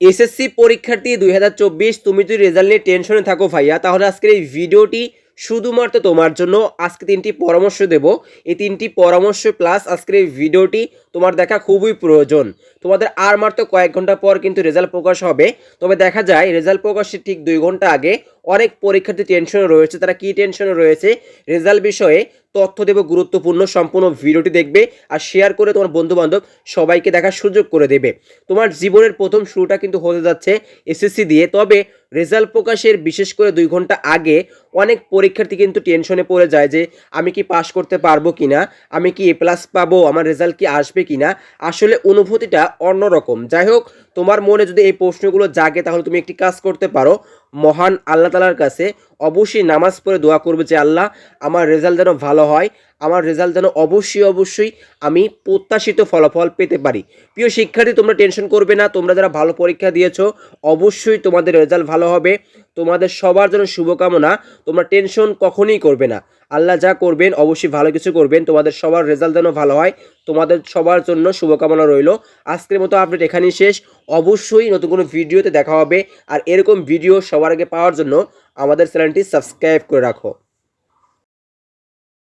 SSC পরীক্ষার্থী দুই হাজার চব্বিশ, তুমি যদি রেজাল্ট নিয়ে টেনশনে থাকো ভাইয়া, তাহলে আজকের এই ভিডিওটি শুধুমাত্র তোমার জন্য আজকে তিনটি পরামর্শ দেব। এই তিনটি পরামর্শ প্লাস আজকের এই ভিডিওটি তোমার দেখা খুবই প্রয়োজন। তোমাদের আর মাত্র কয়েক ঘণ্টা পর কিন্তু রেজাল্ট প্রকাশ হবে। তবে দেখা যায় রেজাল্ট প্রকাশের ঠিক দুই ঘণ্টা আগে অনেক পরীক্ষার্থী টেনশনে রয়েছে। তারা কী টেনশনে রয়েছে? রেজাল্ট বিষয়ে তথ্য দেব, গুরুত্বপূর্ণ সম্পূর্ণ ভিডিওটি দেখবে আর শেয়ার করে তোমার বন্ধু বান্ধব সবাইকে দেখার সুযোগ করে দেবে। তোমার জীবনের প্রথম শুরুটা কিন্তু হতে যাচ্ছে এসএসসি দিয়ে। তবে রেজাল্ট প্রকাশের বিশেষ করে দুই ঘণ্টা আগে অনেক পরীক্ষার্থী কিন্তু টেনশনে পড়ে যায় যে আমি কি পাশ করতে পারব কি না আমি কি এ প্লাস পাবো, আমার রেজাল্ট কি আসবে কি না আসলে অনুভূতিটা অন্যরকম। যাই হোক, তোমার মনে যদি এই প্রশ্নগুলো জাগে, তাহলে তুমি একটি কাজ করতে পারো। মহান আল্লাহ তালার কাছে অবশ্যই নামাজ পড়ে দোয়া করবে যে, আল্লাহ, আমার রেজাল্ট যেন ভালো হয়। আমার রেজাল্ট যেন অবশ্যই অবশ্যই আমি প্রত্যাশিত ফলাফল পেতে পারি। প্রিয় শিক্ষার্থী, তোমরা টেনশন করবে না। তোমরা যারা ভালো পরীক্ষা দিয়েছ, অবশ্যই তোমাদের রেজাল্ট ভালো হবে। তোমাদের সবার জন্য শুভকামনা। তোমরা টেনশন কখনোই করবে না। আল্লাহ যা করবেন, অবশ্যই ভালো কিছু করবেন। তোমাদের সবার রেজাল্ট যেন ভালো হয়। তোমাদের সবার জন্য শুভকামনা রইল। আজকের মতো আপডেট এখানেই শেষ। অবশ্যই নতুন কোনো ভিডিওতে দেখা হবে। আর এরকম ভিডিও সবার আগে পাওয়ার জন্য আমাদের চ্যানেলটি সাবস্ক্রাইব করে রাখো।